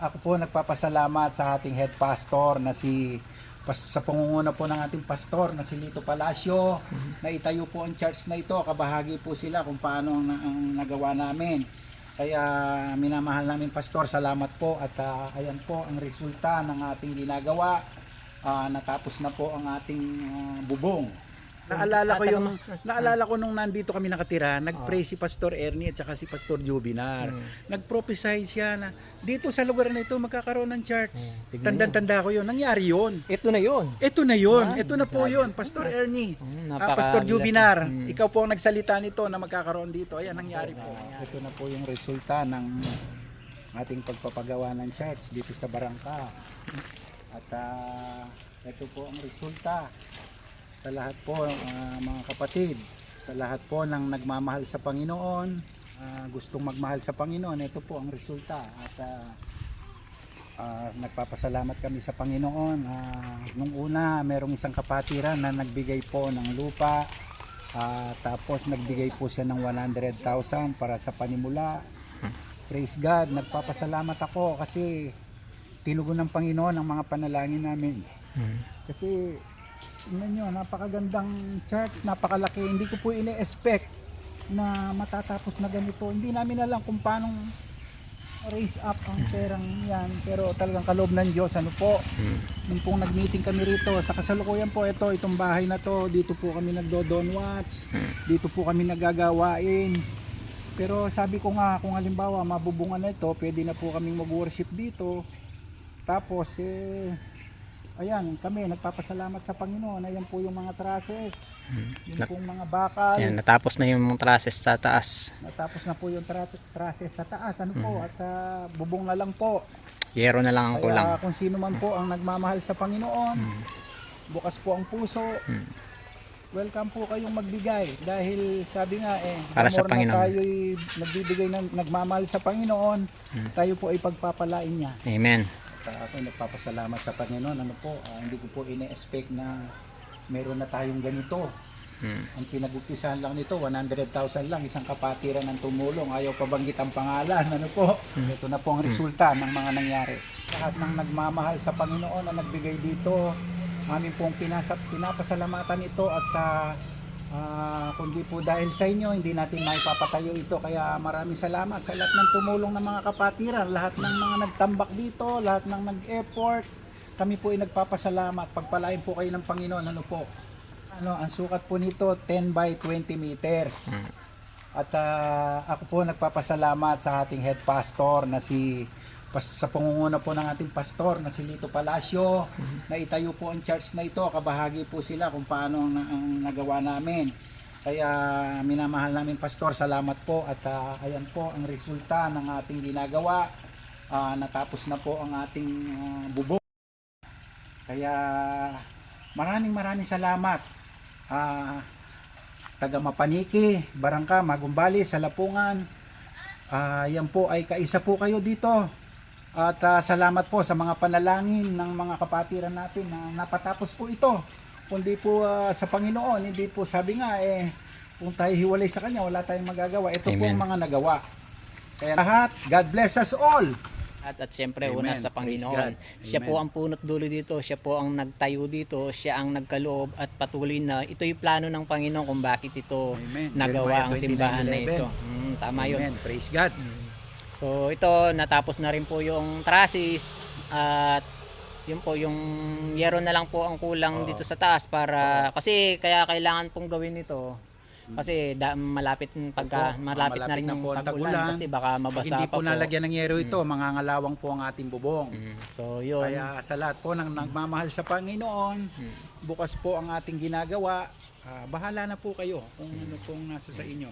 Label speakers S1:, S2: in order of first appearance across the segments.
S1: Ako po nagpapasalamat sa ating head pastor na si pas, sa pangunguna po ng ating pastor na si Lito Palacio na itayo po ang church na ito. Kabahagi po sila kung paano ang, ang nagawa namin. Kaya minamahal namin pastor, salamat po at ah, ayan po ang resulta ng ating ginagawa. Ah, natapos na po ang ating ah, bubong. Naalala ko yung naalala ko nung nandito kami nakatira, nagpray si Pastor Ernie at saka si Pastor Jubinar.
S2: Mm.
S1: Nag-prophesy siya na dito sa lugar na ito magkakaroon ng church.
S2: Mm, tignan
S1: Tandang-tanda ko 'yun. Nangyari 'yun.
S2: Ito na yun.
S1: Ito na 'yun.
S2: Ah,
S1: Ito na po. 'yun, Pastor Ernie.
S2: Mm,
S1: Ah, Pastor Jubinar,
S2: Mm.
S1: ikaw po ang nagsalita nito na magkakaroon dito. Ayan, nangyari po. Ito na po yung resulta ng ating pagpapagawa ng church dito sa Barangka. At ah, ito po ang resulta sa lahat po ah, mga kapatid, sa lahat po ng nagmamahal sa Panginoon, ah, gustong magmahal sa Panginoon, ito po ang resulta. At ah, ah, nagpapasalamat kami sa Panginoon. Ah, nung una, merong isang kapatiran na nagbigay po ng lupa. Ah, tapos nagbigay po siya ng 100,000 para sa panimula. Praise God, nagpapasalamat ako kasi tinugon ng Panginoon ang mga panalangin namin.
S2: Mm.
S1: Kasi tingnan nyo, napakagandang church, napakalaki. Hindi ko po ini-expect na matatapos na ganito. Hindi namin alam kung paano raise up ang perang yan. Pero talagang kaloob ng Diyos. Ano po, nung pong nag-meeting kami rito, sa kasalukuyan po ito, itong bahay na to, dito po kami nagdo-don watch, dito po kami nagagawain. Pero sabi ko nga, kung halimbawa mabubungan na ito, pwede na po kaming mag-worship dito. Tapos, eh, ayan, kami nagpapasalamat sa Panginoon. Ayan po yung mga trusses,
S2: Mm.
S1: yung pong mga bakal.
S2: Yan, natapos na yung traces sa taas.
S1: Natapos na po yung trusses sa taas. Ano po,
S2: Mm.
S1: at ah, bubong na lang po.
S2: Yero na lang ang kulang.
S1: Kaya kung sino man po ang nagmamahal sa Panginoon,
S2: Mm.
S1: bukas po ang puso,
S2: Mm.
S1: welcome po kayong magbigay dahil sabi nga eh
S2: Para sa Panginoon.
S1: na tayo'y nagbibigay ng nagmamahal sa Panginoon
S2: Hmm.
S1: tayo po ay pagpapalain niya
S2: Amen.
S1: Sa ako nagpapasalamat sa Panginoon. Ano po ah, hindi ko po ine-expect na meron na tayong ganito.
S2: Mm.
S1: ang pinag-upisahan lang nito 100,000 lang isang kapatiran ng tumulong. Ayaw pa banggit ang pangalan. Ano po?
S2: Hmm.
S1: ito na po ang resulta ng mga nangyari. Lahat ng nagmamahal sa Panginoon na nagbigay dito amin pong pinasa, pinapasalamatan ito at ah, ah, kundi po dahil sa inyo hindi natin maipapatayo ito. Kaya maraming salamat sa lahat ng tumulong ng mga kapatiran lahat ng mga nagtambak dito lahat ng nag-effort. Kami po ay nagpapasalamat. Pagpalain po kayo ng Panginoon. Ano po? Ano ang sukat po nito 10 by 20 meters.
S2: Mm.
S1: at ah, ako po nagpapasalamat sa ating head pastor na si pas, sa pangunguna po ng ating pastor na si Lito Palacio na itayo po ang church na ito. Kabahagi po sila kung paano ang, ang nagawa namin. Kaya minamahal namin pastor, salamat po at ah, ayan po ang resulta ng ating ginagawa. Ah, natapos na po ang ating ah, bubong. Kaya maraming maraming salamat. Ah, taga Mapaniki, Barangka, Magumbali, Salapungan. Ah, yan po ay kaisa po kayo dito. At ah, salamat po sa mga panalangin ng mga kapatiran natin na napatapos po ito. Kundi po ah, sa Panginoon, hindi po sabi nga eh kung tayo hiwalay sa kanya, wala tayong magagawa. Ito po
S2: Amen.
S1: ang mga nagawa. Kaya lahat, God bless us all.
S2: At, at syempre,
S1: Amen.
S2: una sa Panginoon. Siya po ang punot dulo dito. Siya po ang nagtayo dito. Siya ang nagkaloob at patuloy na ito yung plano ng Panginoon kung bakit ito
S1: Amen.
S2: nagawa ang simbahan na
S1: 29:11.
S2: ito. Mm, tama yun.
S1: Amen. Praise God.
S2: So ito, natapos na rin po yung trusses at yun po, yung yero na lang po ang kulang
S1: Oo.
S2: dito sa taas para, kasi kaya kailangan pong gawin ito kasi da, malapit pagka
S1: Opo,
S2: malapit, na
S1: malapit
S2: rin
S1: na
S2: yung
S1: po
S2: tag-ulan kasi baka mabasa
S1: hindi
S2: pa
S1: po nalagyan ng yero ito, mangangalawang po ang ating bubong.
S2: Mm. So yun.
S1: Kaya sa lahat po ng nagmamahal sa Panginoon,
S2: Mm.
S1: bukas po ang ating ginagawa. Ah, bahala na po kayo kung ano pong nasa sa inyo.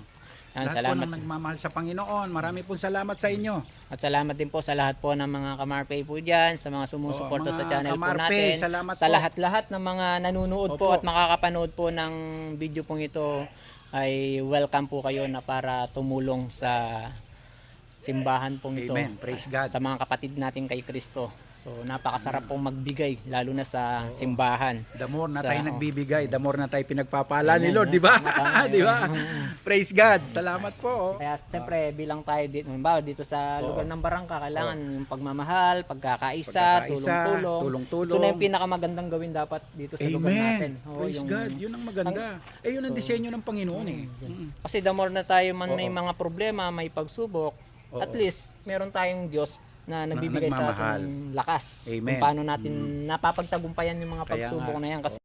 S2: Yan,
S1: lahat po
S2: salamat.
S1: ng nagmamahal sa Panginoon, marami po salamat sa inyo.
S2: At salamat din po sa lahat po ng mga kamarpay po dyan, sa mga sumusuporta sa channel po
S1: kamarpe,
S2: natin.
S1: salamat
S2: Sa
S1: po.
S2: lahat-lahat ng mga nanonood po
S1: Opo.
S2: at makakapanood po ng video pong ito ay welcome po kayo na para tumulong sa simbahan pong ito.
S1: Amen. Praise God.
S2: Sa mga kapatid natin kay Kristo.
S1: So
S2: napakasarap pong magbigay lalo na sa simbahan.
S1: The more na
S2: Sa-
S1: tayo nagbibigay, the more na tayo pinagpapala ni
S2: Amen,
S1: Lord,
S2: no?
S1: di ba?
S2: Tama, tama,
S1: di ba? Praise God. Salamat po. oh.
S2: Kaya siyempre bilang tayo dito, halimbawa dito sa
S1: Oo.
S2: lugar ng Barangka, kailangan yung pagmamahal, pagkakaisa,
S1: Pagkakaisa,
S2: tulong-tulong.
S1: tulong-tulong.
S2: Ito na yung pinakamagandang gawin dapat dito sa lugar natin.
S1: Amen.
S2: Oo,
S1: Praise
S2: yung-
S1: God. Yun ang maganda. eh, yun ang
S2: So,
S1: disenyo ng Panginoon eh. Mm.
S2: Kasi the more na tayo man may
S1: Oo.
S2: mga problema, may pagsubok,
S1: Oo.
S2: at least meron tayong Diyos na nagbibigay sa
S1: nagmamahal.
S2: atin ng lakas
S1: Amen.
S2: kung paano natin
S1: Mm.
S2: napapagtagumpayan yung mga pagsubok na yan. Kasi,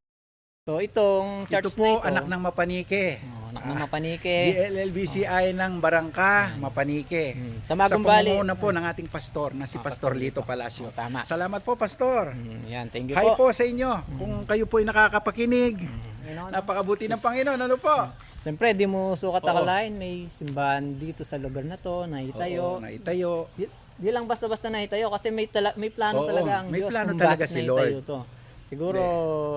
S2: so itong church
S1: Ito po,
S2: na ito,
S1: anak ng Mapanike.
S2: oh, anak ng mapanike,
S1: GLLBCI ng Barangka, Mapanike.
S2: Mm. sa
S1: Sa
S2: Magong Valley.
S1: pamumuno po ng ating pastor na si
S2: Ah,
S1: Pastor Lito. Palacio.
S2: Oh, tama.
S1: Salamat po, Pastor.
S2: Mm, yan, thank you
S1: Hi
S2: po.
S1: po sa inyo. Kung kayo po ay nakakapakinig,
S2: Mm, you know,
S1: napakabuti ng Panginoon. Ano po?
S2: Siyempre, di mo sukat akalain, may simbahan dito sa lugar na to, na
S1: Oo,
S2: itayo.
S1: naitayo.
S2: Di, di lang basta-basta na itayo kasi may, tala, may plano
S1: Oo,
S2: talaga ang
S1: may
S2: Diyos
S1: plano
S2: kung
S1: talaga
S2: bakit
S1: si
S2: naitayo
S1: Lord.
S2: to. Siguro,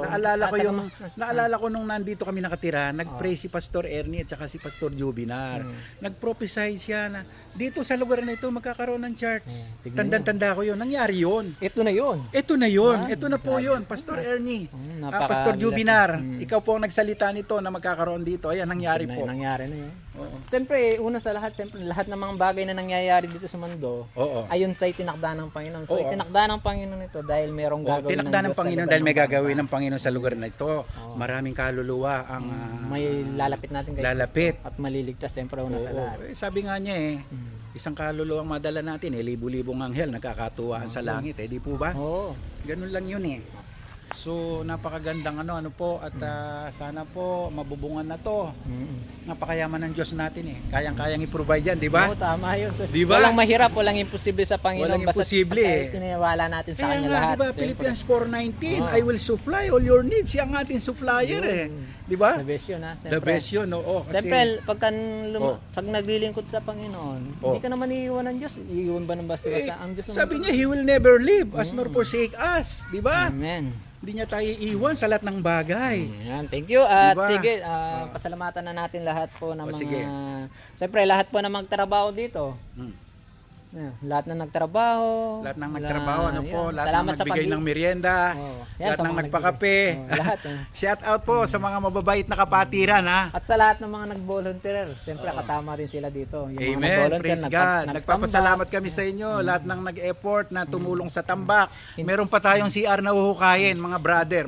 S1: Naalala ko yung naalala ko nung nandito kami nakatira, nag-pray si Pastor Ernie at saka si Pastor Jubinar.
S2: Mm.
S1: Nag-prophesy siya na dito sa lugar na ito magkakaroon ng church.
S2: Mm, tignan
S1: Tandang-tanda ko 'yun. Nangyari 'yun.
S2: Ito na yun.
S1: Ito na 'yun.
S2: Ah,
S1: Ito na po. 'yun, Pastor Ernie.
S2: Mm,
S1: Ah, Pastor Jubinar,
S2: Mm.
S1: ikaw po ang nagsalita nito na magkakaroon dito. Ayan, nangyari
S2: na,
S1: po.
S2: Nangyari na yun.
S1: Oo.
S2: Siyempre, una sa lahat, siyempre, lahat ng mga bagay na nangyayari dito sa mundo,
S1: Oo.
S2: ayon sa itinakda ng Panginoon. So,
S1: Oo.
S2: itinakda ng Panginoon ito dahil merong
S1: Oo,
S2: gagawin
S1: tinakda ng
S2: sa
S1: Panginoon dahil may
S2: ng
S1: gagawin ng Panginoon sa lugar na ito. Maraming kaluluwa ang ah,
S2: May lalapit natin kay
S1: lalapit.
S2: At maliligtas siyempre una sa
S1: Oo.
S2: lahat.
S1: Eh, sabi nga niya eh,
S2: Mm.
S1: Isang kaluluwa ang madala natin eh, libu-libong anghel nakakatuwaan sa langit eh, di po ba?
S2: Oo.
S1: Ganun lang yun eh. So napakagandang ano ano po at ah, sana po mabubungan na to.
S2: Mm.
S1: Napakayaman ng Diyos natin eh. Kayang-kayang i-provide yan, di ba?
S2: Oo, tama yun.
S1: Di ba?
S2: Walang mahirap, walang imposible sa Panginoon.
S1: Walang imposible, eh.
S2: Tiniwala natin sa
S1: Kaya
S2: Kanya
S1: nga,
S2: lahat.
S1: di ba,
S2: Siyempre.
S1: Philippians 4.19,
S2: Oo.
S1: I will supply all your needs. Siya ang ating supplier eh. Di ba?
S2: The best yun ha.
S1: The best yun, oo. Kasi,
S2: Siyempre, pagka
S1: Oh.
S2: lum- pag naglilingkod sa Panginoon,
S1: Oh.
S2: hindi ka naman iiwan ng Diyos. Iiwan ba ng
S1: eh,
S2: basta-basta? ang Diyos naman
S1: sabi niya, He will never leave us nor
S2: Mm.
S1: forsake us. Di ba?
S2: Amen.
S1: Hindi niya tayo iiwan sa lahat ng bagay.
S2: Mm, Yan, thank you. At
S1: Diba?
S2: sige, ah,
S1: Ah.
S2: pasalamatan na natin lahat po ng
S1: O,
S2: mga...
S1: sige.
S2: Siyempre, lahat po na magtrabaho dito.
S1: Mm.
S2: Yan, lahat na nagtrabaho.
S1: Lahat ng nagtrabaho, ano po,
S2: yan.
S1: lahat
S2: Salamat
S1: ng nagbigay
S2: pag-
S1: ng merienda,
S2: Oh,
S1: lahat
S2: sa
S1: ng
S2: mga
S1: nagpakape.
S2: Oh, lahat. eh.
S1: Shout out po sa mga mababait na kapatiran ha.
S2: At sa lahat ng mga nag-volunteer, siyempre kasama rin sila dito. Yung mga
S1: Amen.
S2: nag-volunteer,
S1: Praise
S2: nagtam-
S1: God.
S2: nagtambak.
S1: Nagpapasalamat kami sa inyo. Lahat ng nag-effort na tumulong sa tambak. Meron pa tayong CR na uhukayin, mga brother.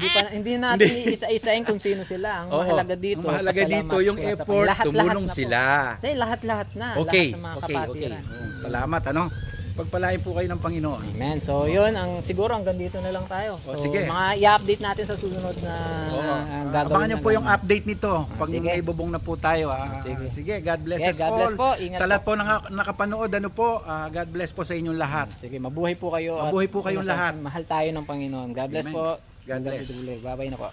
S2: Hindi, pa, hindi natin iisa-isain kung sino sila. Ang
S1: Oo.
S2: mahalaga dito,
S1: Ang mahalaga
S2: pasalamat
S1: dito, yung
S2: po sa
S1: effort, tumulong
S2: na po.
S1: sila.
S2: Hindi, lahat-lahat na.
S1: Okay,
S2: lahat ng mga
S1: okay, okay.
S2: kapatiran.
S1: Oh, Salamat, ano? Pagpalain po kayo ng Panginoon.
S2: Amen. So, yun, ang siguro hanggang dito na lang tayo.
S1: O,
S2: So,
S1: sige.
S2: mga i-update natin sa susunod na
S1: Oo.
S2: uh,
S1: Ah,
S2: gagawin
S1: Abangan niyo po yung update nito. Pag
S2: sige.
S1: may bubong na po tayo. ah.
S2: Sige.
S1: Sige, God bless
S2: Okay,
S1: us
S2: God
S1: all.
S2: bless po. Ingat
S1: sa lahat
S2: po.
S1: po naka, nakapanood, ano po, ah, God bless po sa inyong lahat.
S2: Sige, mabuhay po kayo. at
S1: Mabuhay po kayong
S2: nasa-
S1: lahat.
S2: Mahal tayo ng Panginoon. God bless
S1: Amen.
S2: po.
S1: God bless.
S2: Bye-bye na po.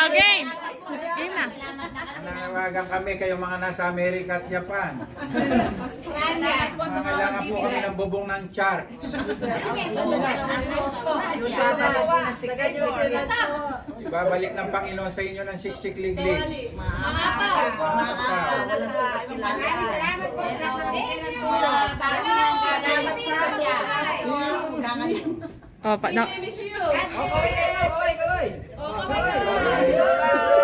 S3: Again! Game na.
S1: Nanawagan kami kayo mga nasa Amerika at Japan. Mga kailangan po kami ng bubong ng church. Ibabalik ng Panginoon sa inyo ng siksik liglig. Mga
S4: Salamat po sa ng Salamat po sa
S3: Oh, pa, no.
S4: Oy, oy, oy, oy.